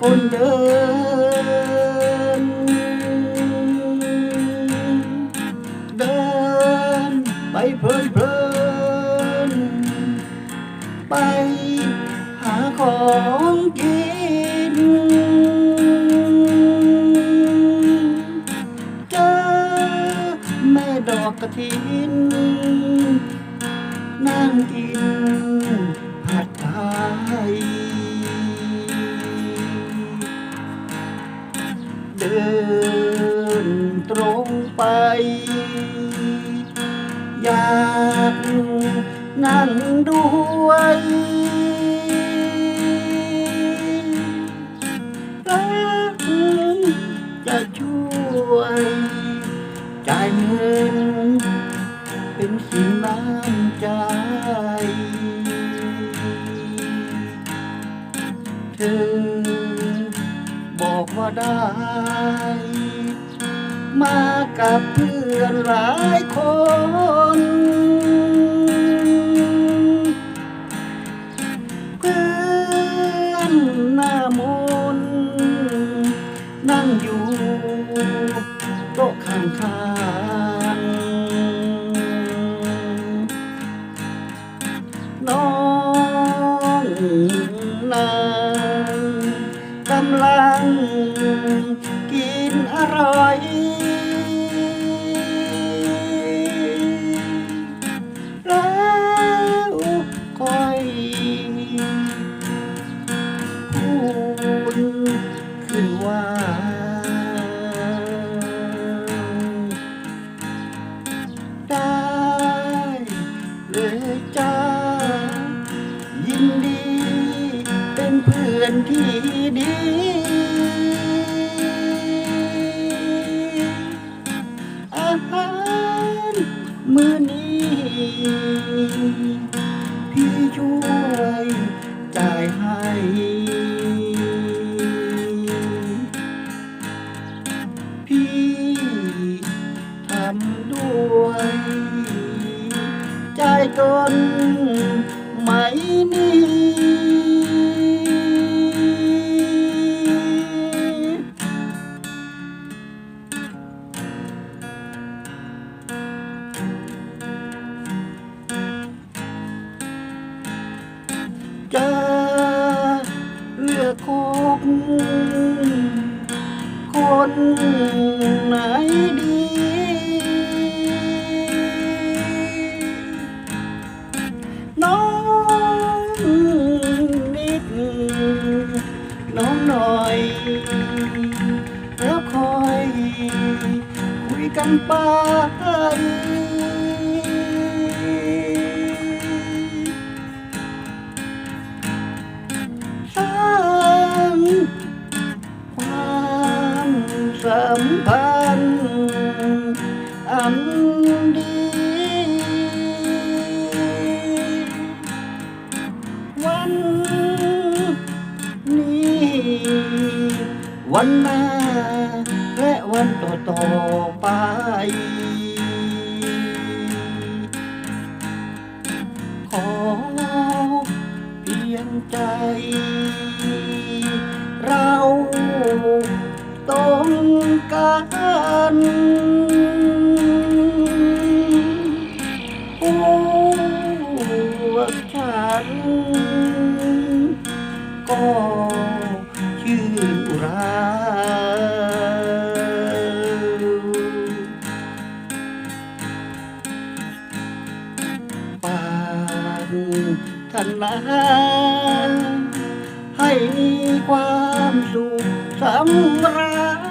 คนเดิน เดินไปเพลินเพลินไปหาของกิน เจอแม่ดอกกระถิน นั่งกินผัดไทยากนั่งด้วยรักจะช่วยจ่ายเงินเป็นสิ่งน้ำใจ เธอบอกว่าได้ มากับเพื่อนหลายคน อยู่โต๊ะข้างข้างๆน้องนางกำลังกินอร่อย เป็นเพื่อนที่ดี อาหารมื้อนี้ คนไหนดี น้องนิด น้องหน่อยแล้วคอย คุยกันไป วันหน้า และวันต่อต่อๆไป ขอเพียงใจ เราต้องการพวกฉันก็ันาให้มีความสุขสำราญ